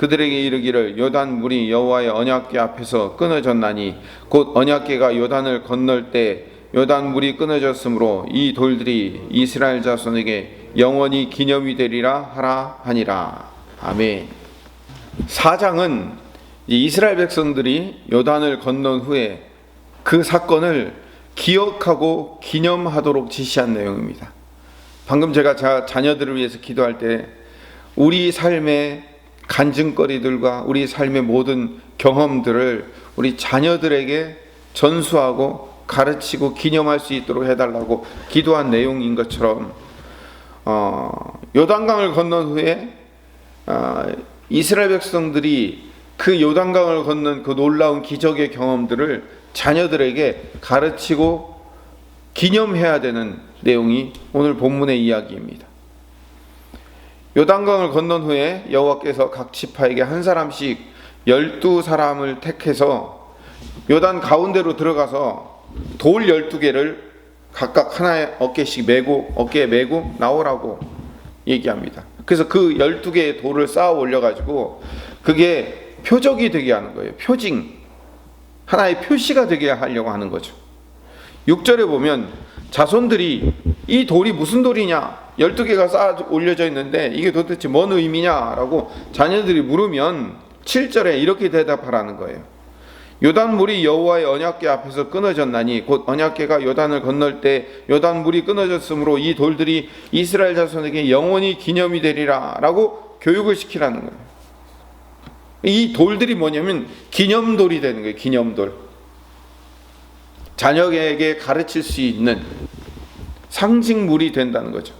그들에게 이르기를 요단 물이 여호와의 언약궤 앞에서 끊어졌나니 곧 언약궤가 요단을 건널 때 요단 물이 끊어졌으므로 이 돌들이 이스라엘 자손에게 영원히 기념이 되리라 하라 하니라 아멘. 사장은 이스라엘 백성들이 요단을 건넌 후에 그 사건을 기억하고 기념하도록 지시한 내용입니다. 방금 제가 자, 자녀들을 위해서 기도할 때 우리 삶의 간증거리들과 우리 삶의 모든 경험들을 우리 자녀들에게 전수하고 가르치고 기념할 수 있도록 해달라고 기도한 내용인 것처럼 어, 요단강을 건넌 후에 어, 이스라엘 백성들이 그 요단강을 건넌 그 놀라운 기적의 경험들을 자녀들에게 가르치고 기념해야 되는 내용이 오늘 본문의 이야기입니다. 요단강을 건넌 후에 여호와께서 각 지파에게 한 사람씩 열두 사람을 택해서 요단 가운데로 들어가서 돌 열두 개를 각각 하나의 어깨씩 메고 어깨에 메고 나오라고 얘기합니다. 그래서 그 열두 개의 돌을 쌓아 올려 가지고 그게 표적이 되게 하는 거예요. 표징. 하나의 표시가 되게 하려고 하는 거죠. 6절에 보면 자손들이 이 돌이 무슨 돌이냐? 12개가 쌓아 올려져 있는데 이게 도대체 뭔 의미냐라고 자녀들이 물으면 7절에 이렇게 대답하라는 거예요. 요단 물이 여호와의 언약궤 앞에서 끊어졌나니 곧 언약궤가 요단을 건널 때 요단 물이 끊어졌으므로 이 돌들이 이스라엘 자손에게 영원히 기념이 되리라라고 교육을 시키라는 거예요. 이 돌들이 뭐냐면 기념돌이 되는 거예요. 기념돌. 자녀에게 가르칠 수 있는 상징물이 된다는 거죠.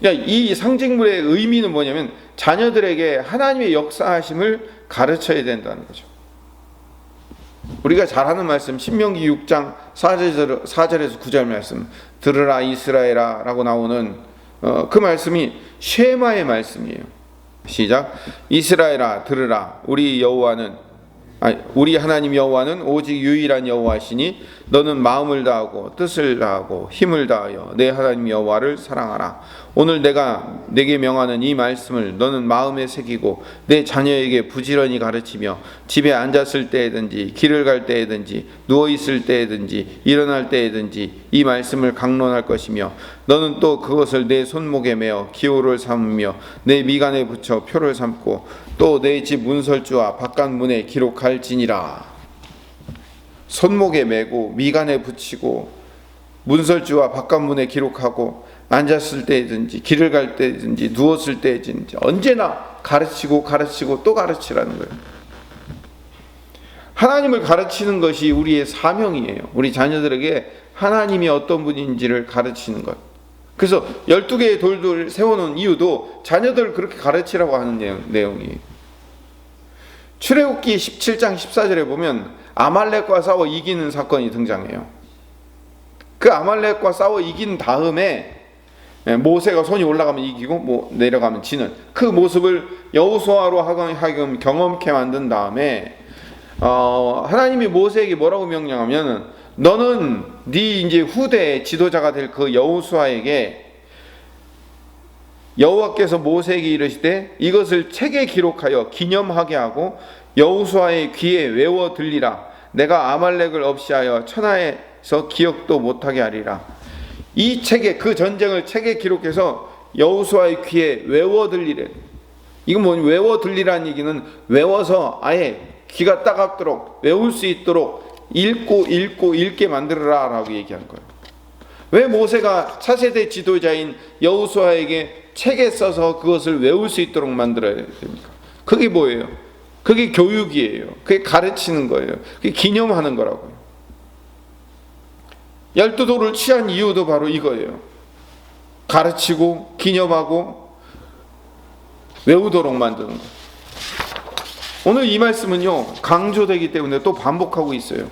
그러니까 이 상징물의 의미는 뭐냐면 자녀들에게 하나님의 역사하심을 가르쳐야 된다는 거죠. 우리가 잘 하는 말씀 신명기 6장 4절, 4절에서 9절 말씀 들으라 이스라엘아 라고 나오는 어, 그 말씀이 쉐마의 말씀이에요. 시작 이스라엘아 들으라 우리 여호와는 우리 하나님 여호와는 오직 유일한 여호와시니 너는 마음을 다하고 뜻을 다하고 힘을 다하여 내 하나님 여호와를 사랑하라. 오늘 내가 내게 명하는 이 말씀을 너는 마음에 새기고 내 자녀에게 부지런히 가르치며 집에 앉았을 때에든지 길을 갈 때에든지 누워 있을 때에든지 일어날 때에든지 이 말씀을 강론할 것이며 너는 또 그것을 내 손목에 매어 기호를 삼으며 내 미간에 붙여 표를 삼고 또 내 집 문설주와 바깥 문에 기록할지니라. 손목에 매고 미간에 붙이고 문설주와 바깥문에 기록하고 앉았을 때든지 길을 갈 때든지 누웠을 때든지 언제나 가르치고 가르치고 또 가르치라는 거예요. 하나님을 가르치는 것이 우리의 사명이에요. 우리 자녀들에게 하나님이 어떤 분인지를 가르치는 것. 그래서 12개의 돌들을 세워놓은 이유도 자녀들을 그렇게 가르치라고 하는 내용, 내용이에요. 출애굽기 17장 14절에 보면 아말렉과 싸워 이기는 사건이 등장해요. 그 아말렉과 싸워 이긴 다음에 모세가 손이 올라가면 이기고 뭐 내려가면 지는 그 모습을 여호수아로 하금 경험케 만든 다음에 어, 하나님이 모세에게 뭐라고 명령하면 너는 네 이제 후대 지도자가 될 그 여호수아에게 여호와께서 모세에게 이르시되 이것을 책에 기록하여 기념하게 하고 여호수아의 귀에 외워 들리라. 내가 아말렉을 없이하여 천하에서 기억도 못하게 하리라. 이 책에 그 전쟁을 책에 기록해서 여호수아의 귀에 외워 들리래. 이건 뭐 외워 들리라는 얘기는 외워서 아예 귀가 따갑도록 외울 수 있도록 읽고 읽고 읽게 만들어라 라고 얘기한 거예요. 왜 모세가 차세대 지도자인 여호수아에게 책에 써서 그것을 외울 수 있도록 만들어야 됩니까? 그게 뭐예요? 그게 교육이에요. 그게 가르치는 거예요. 그게 기념하는 거라고요. 열두 도를 취한 이유도 바로 이거예요. 가르치고 기념하고 외우도록 만드는 거. 오늘 이 말씀은요 강조되기 때문에 또 반복하고 있어요.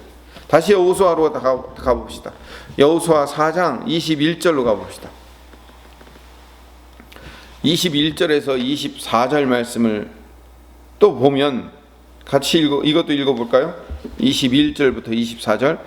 다시 여호수아로 가, 가봅시다. 여호수아 4장 21절로 가봅시다. 21절에서 24절 말씀을 또 보면 같이 읽어 이것도 읽어 볼까요? 21절부터 24절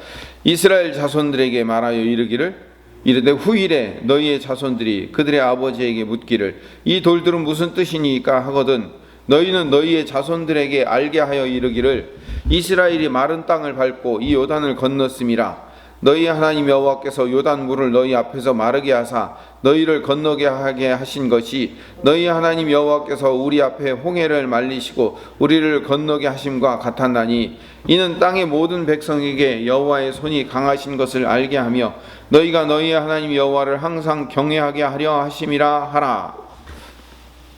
이스라엘 자손들에게 말하여 이르기를 이르되 후일에 너희의 자손들이 그들의 아버지에게 묻기를 이 돌들은 무슨 뜻이니까 하거든 너희는 너희의 자손들에게 알게 하여 이르기를 이스라엘이 마른 땅을 밟고 이 요단을 건넜음이라 너희 하나님 여호와께서 요단 물을 너희 앞에서 마르게 하사 너희를 건너게 하게 하신 것이 너희 하나님 여호와께서 우리 앞에 홍해를 말리시고 우리를 건너게 하심과 같았나니 이는 땅의 모든 백성에게 여호와의 손이 강하신 것을 알게 하며 너희가 너희 하나님 여호와를 항상 경외하게 하려 하심이라 하라.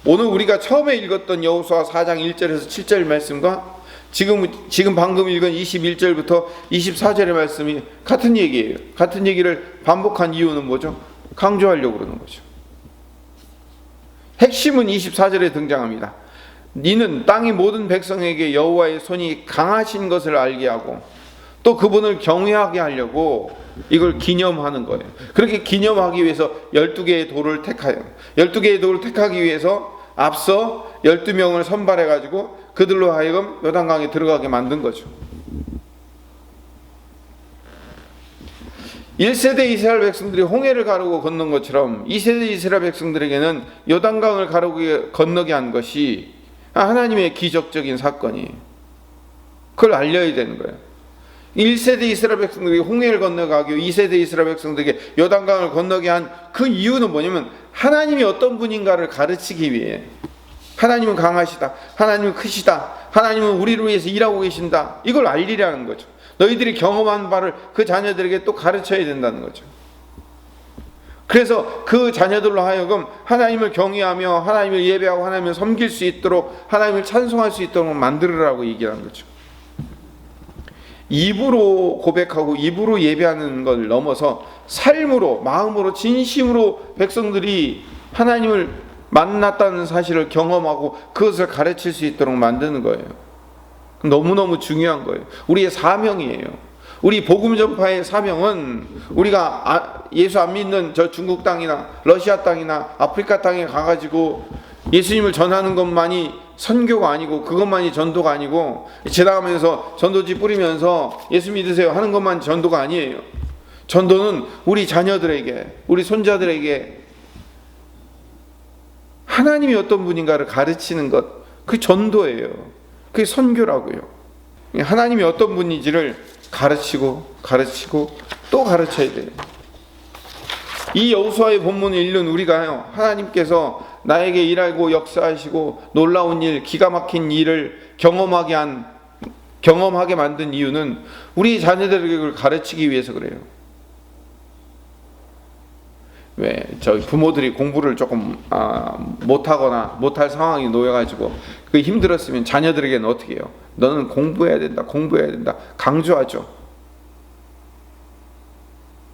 오늘 우리가 처음에 읽었던 여호수아 4장 1절에서 7절 말씀과 지금 지금 방금 읽은 21절부터 24절의 말씀이 같은 얘기예요. 같은 얘기를 반복한 이유는 뭐죠? 강조하려고 그러는 거죠. 핵심은 24절에 등장합니다. 니는 땅의 모든 백성에게 여호와의 손이 강하신 것을 알게 하고 또 그분을 경외하게 하려고 이걸 기념하는 거예요. 그렇게 기념하기 위해서 12개의 돌을 택하여 12개의 돌을 택하기 위해서 앞서 12명을 선발해 가지고 그들로 하여금 요단강에 들어가게 만든 거죠. 1세대 이스라엘 백성들이 홍해를 가르고 건넌 것처럼 2세대 이스라엘 백성들에게는 요단강을 가르고 건너게 한 것이 하나님의 기적적인 사건이 그걸 알려야 되는 거예요. 1세대 이스라엘 백성들이 홍해를 건너가고 2세대 이스라엘 백성들에게 요단강을 건너게 한 그 이유는 뭐냐면 하나님이 어떤 분인가를 가르치기 위해 하나님은 강하시다. 하나님은 크시다. 하나님은 우리를 위해서 일하고 계신다. 이걸 알리라는 거죠. 너희들이 경험한 바를 그 자녀들에게 또 가르쳐야 된다는 거죠. 그래서 그 자녀들로 하여금 하나님을 경외하며 하나님을 예배하고 하나님을 섬길 수 있도록 하나님을 찬송할 수 있도록 만들으라고 얘기하는 거죠. 입으로 고백하고 입으로 예배하는 걸 넘어서 삶으로 마음으로 진심으로 백성들이 하나님을 만났다는 사실을 경험하고 그것을 가르칠 수 있도록 만드는 거예요. 너무너무 중요한 거예요. 우리의 사명이에요. 우리 복음 전파의 사명은 우리가 아, 예수 안 믿는 저 중국 땅이나 러시아 땅이나 아프리카 땅에 가가지고 예수님을 전하는 것만이 선교가 아니고 그것만이 전도가 아니고 지나가면서 전도지 뿌리면서 예수 믿으세요 하는 것만 전도가 아니에요. 전도는 우리 자녀들에게 우리 손자들에게 하나님이 어떤 분인가를 가르치는 것, 그 전도예요. 그게 선교라고요. 하나님이 어떤 분인지를 가르치고 가르치고 또 가르쳐야 돼요. 이 여호수아의 본문을 읽는 우리가요. 하나님께서 나에게 일하고 역사하시고 놀라운 일, 기가 막힌 일을 경험하게 한 경험하게 만든 이유는 우리 자녀들에게 가르치기 위해서 그래요. 왜 저희 부모들이 공부를 조금 아, 못하거나 못할 상황이 놓여가지고 그 힘들었으면 자녀들에게는 어떻게 해요? 너는 공부해야 된다, 공부해야 된다 강조하죠.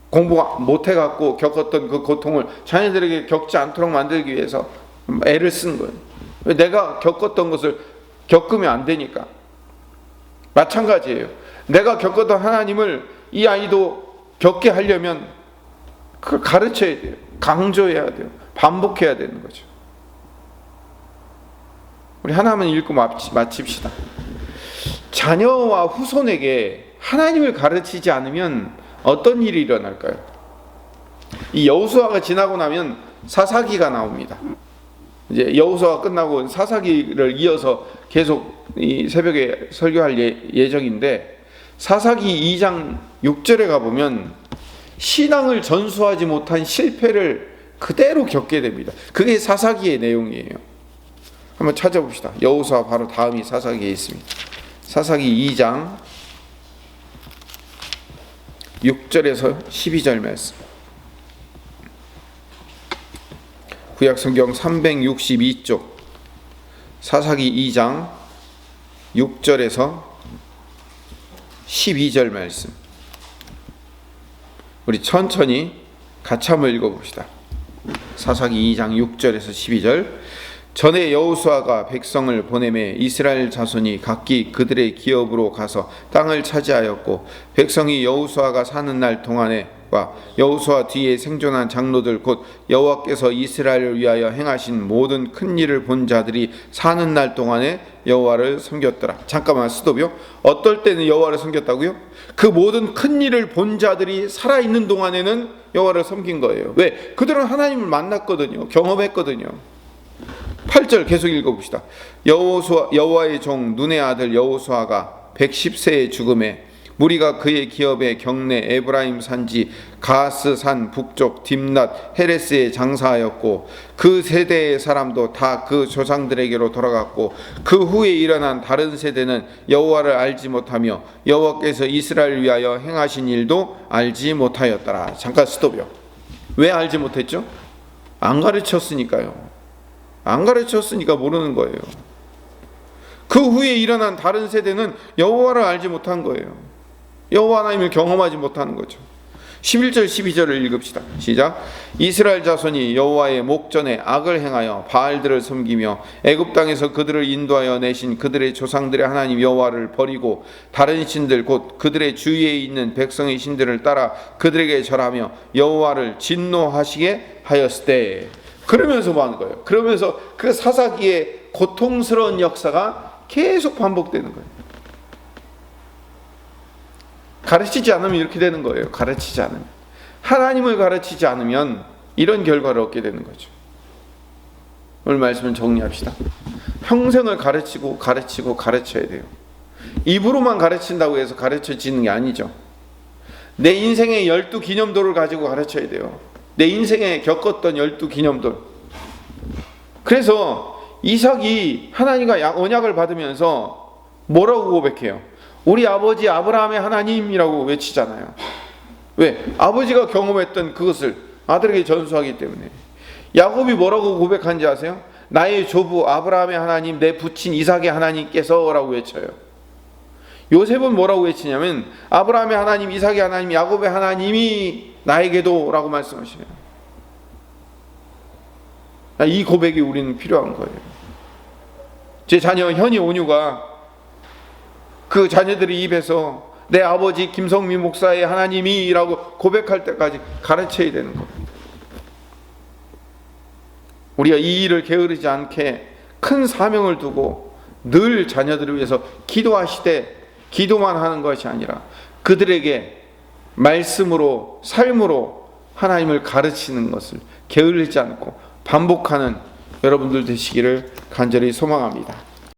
공부 못해갖고 겪었던 그 고통을 자녀들에게 겪지 않도록 만들기 위해서 애를 쓴 거예요. 내가 겪었던 것을 겪으면 안 되니까. 마찬가지예요. 내가 겪었던 하나님을 이 아이도 겪게 하려면 그걸 가르쳐야 돼요. 강조해야 돼요. 반복해야 되는 거죠. 우리 하나만 읽고 마칩시다. 자녀와 후손에게 하나님을 가르치지 않으면 어떤 일이 일어날까요? 이 여호수아가 지나고 나면 사사기가 나옵니다. 이제 여호수아가 끝나고 사사기를 이어서 계속 이 새벽에 설교할 예, 정인데 사사기 2장 6절에 가 보면 신앙을 전수하지 못한 실패를 그대로 겪게 됩니다. 그게 사사기의 내용이에요. 한번 찾아봅시다. 여호수아 바로 다음이 사사기에 있습니다. 사사기 2장 6절에서 12절 말씀. 구약 성경 362쪽 사사기 2장 6절에서 12절 말씀. 우리 천천히 같이 한번 읽어 봅시다. 사사기 2장 6절에서 12절. 전에 여호수아가 백성을 보내매 이스라엘 자손이 각기 그들의 기업으로 가서 땅을 차지하였고 백성이 여호수아가 사는 날 동안에 와 여호수아 뒤에 생존한 장로들 곧 여호와께서 이스라엘을 위하여 행하신 모든 큰 일을 본 자들이 사는 날 동안에 여호와를 섬겼더라. 잠깐만 스톱이요. 어떨 때는 여호와를 섬겼다고요? 그 모든 큰 일을 본 자들이 살아 있는 동안에는 여호와를 섬긴 거예요. 왜? 그들은 하나님을 만났거든요. 경험했거든요. 8절 계속 읽어봅시다. 여호수아 여호와의 종 눈의 아들 여호수아가 110세의 죽음에 무리가 그의 기업의 경내 에브라임 산지 가스 산 북쪽 딥낫 헤레스에 장사하였고 그 세대의 사람도 다 그 조상들에게로 돌아갔고 그 후에 일어난 다른 세대는 여호와를 알지 못하며 여호와께서 이스라엘 위하여 행하신 일도 알지 못하였더라. 잠깐 스톱이요. 왜 알지 못했죠? 안 가르쳤으니까요. 안 가르쳤으니까 모르는 거예요. 그 후에 일어난 다른 세대는 여호와를 알지 못한 거예요. 여호와 하나님을 경험하지 못하는 거죠. 11절 12절을 읽읍시다. 시작. 이스라엘 자손이 여호와의 목전에 악을 행하여 바알들을 섬기며 애굽 땅에서 그들을 인도하여 내신 그들의 조상들의 하나님 여호와를 버리고 다른 신들 곧 그들의 주위에 있는 백성의 신들을 따라 그들에게 절하며 여호와를 진노하시게 하였을 때 그러면서 뭐 하는 거예요? 그러면서 그 사사기의 고통스러운 역사가 계속 반복되는 거예요. 가르치지 않으면 이렇게 되는 거예요. 가르치지 않으면. 하나님을 가르치지 않으면 이런 결과를 얻게 되는 거죠. 오늘 말씀을 정리합시다. 평생을 가르치고 가르치고 가르쳐야 돼요. 입으로만 가르친다고 해서 가르쳐지는 게 아니죠. 내 인생의 열두 기념도를 가지고 가르쳐야 돼요. 내 인생에 겪었던 열두 기념돌. 그래서 이삭이 하나님과 약- 언약을 받으면서 뭐라고 고백해요? 우리 아버지 아브라함의 하나님이라고 외치잖아요. 왜? 아버지가 경험했던 그것을 아들에게 전수하기 때문에. 야곱이 뭐라고 고백한지 아세요? 나의 조부 아브라함의 하나님, 내 부친 이삭의 하나님께서라고 외쳐요. 요셉은 뭐라고 외치냐면 아브라함의 하나님, 이삭의 하나님, 야곱의 하나님이 나에게도 라고 말씀하시네요. 이 고백이 우리는 필요한 거예요. 제 자녀 현이 온유가 그 자녀들의 입에서 내 아버지 김성미 목사의 하나님이라고 고백할 때까지 가르쳐야 되는 겁니다. 우리가 이 일을 게으르지 않게 큰 사명을 두고 늘 자녀들을 위해서 기도하시되 기도만 하는 것이 아니라 그들에게 말씀으로 삶으로 하나님을 가르치는 것을 게을르지 않고 반복하는 여러분들 되시기를 간절히 소망합니다.